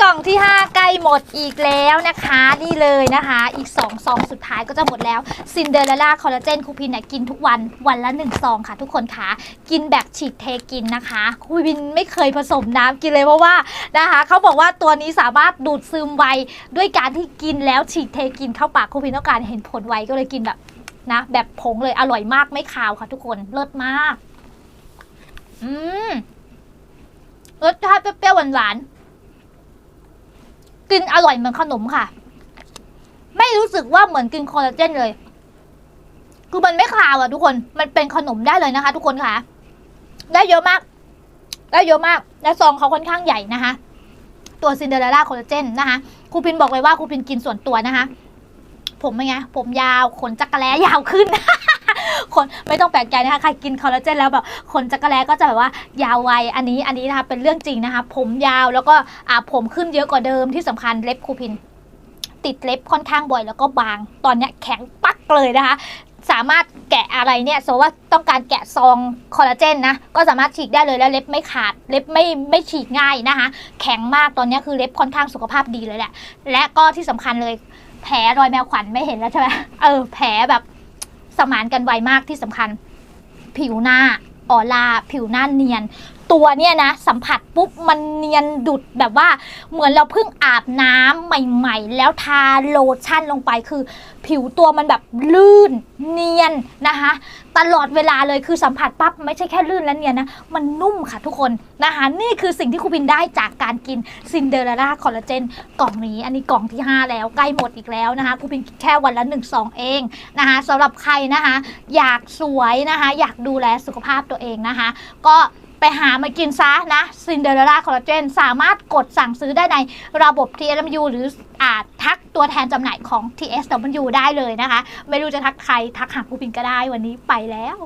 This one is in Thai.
กล่องที่ 5 ใกล้หมดอีกแล้วนะคะ นี่เลยนะคะ อีก2ซองสุดท้ายก็จะหมดแล้วซินเดอเรลล่าคอลลาเจนคูพินเนี่ยกินทุกวันวันละ1ซองค่ะ ทุกคนคะกินแบบฉีกเทกินนะคะคูพินไม่เคยผสมน้ำกินเลยเพราะว่านะคะเขาบอกว่าตัวนี้สามารถดูดซึมไวด้วยการที่กินแล้วฉีกเทกินเข้าปากคูพินต้องการเห็นผลไวก็เลยกินแบบนะ แบบผงเลยอร่อยมากไม่คาวค่ะ ทุกคนเลิศมาก อืมรสชาติเปรี้ยวหวานๆ กินอร่อยเหมือนขนมค่ะ ไม่รู้สึกว่าเหมือนกินคอลลาเจนเลย คือมันไม่คาวอะทุกคน มันเป็นขนมได้เลยนะคะ ทุกคนค่ะ ได้เยอะมาก ได้เยอะมาก และซองเขาค่อนข้างใหญ่นะคะ ตัวซินเดอเรลล่าคอลลาเจนนะคะครูพินบอกเลยว่าครูพินกินส่วนตัวนะคะ ผมเป็นไง ผมยาว ขนจักรแล้ยาวขึ้น คนไม่ต้องแปลกใจนะคะใครกินคอลลาเจนแล้วแบบขนจักรแล้ก็จะแบบว่ายาวไวอันนี้อันนี้นะคะเป็นเรื่องจริงนะคะ ผมยาวแล้วก็อ่าผมขึ้นเยอะกว่าเดิมที่สำคัญเล็บคูพิน ติดเล็บค่อนข้างบ่อยแล้วก็บาง ตอนเนี้ยแข็งปักเลยนะคะสามารถแกะอะไรเนี่ยสมมติว่าต้องการแกะซองคอลลาเจนนะ ก็สามารถฉีกได้เลยแล้วเล็บไม่ขาด เล็บไม่ไม่ฉีกง่ายนะคะ แข็งมากตอนนี้คือเล็บค่อนข้างสุขภาพดีเลยแหละ และก็ที่สำคัญเลยแผลรอยแมวขวัญไม่เห็นแล้วใช่ไหมเออแผลแบบ สมานกันไวมากที่สำคัญ ผิวหน้าออร่าผิวหน้าเนียน ตัวเนี่ยนะ สัมผัสปุ๊บมันเนียนดุดแบบว่าเหมือนเราเพิ่งอาบน้ำใหม่ ๆ แล้วทาโลชั่นลงไปคือ ผิวตัวมันแบบลื่นเนียนนะคะ ตลอดเวลาเลยคือสัมผัสปั๊บไม่ใช่แค่ลื่นและเนียนนะมันนุ่มค่ะทุกคนนะคะนี่คือสิ่งที่ครูบินได้จากการกินซินเดอเรลล่าคอลลาเจนกล่องนี้ อันนี้กล่องที่ 5 แล้วใกล้หมดอีกแล้วนะคะครูบินกินแค่วันละ1 2 เองนะคะสำหรับใครนะคะ อยากสวยนะคะ อยากดูแลสุขภาพตัวเองนะคะ ก็ ไปหามากินซะนะซินเดอเรลล่าคอลลาเจนสามารถกดสั่งซื้อได้ในระบบ TSW หรืออาจทักตัวแทนจำหน่ายของ TSW ได้เลยนะคะ ไม่รู้จะทักใครทักหากูปินก็ได้วันนี้ไปแล้ว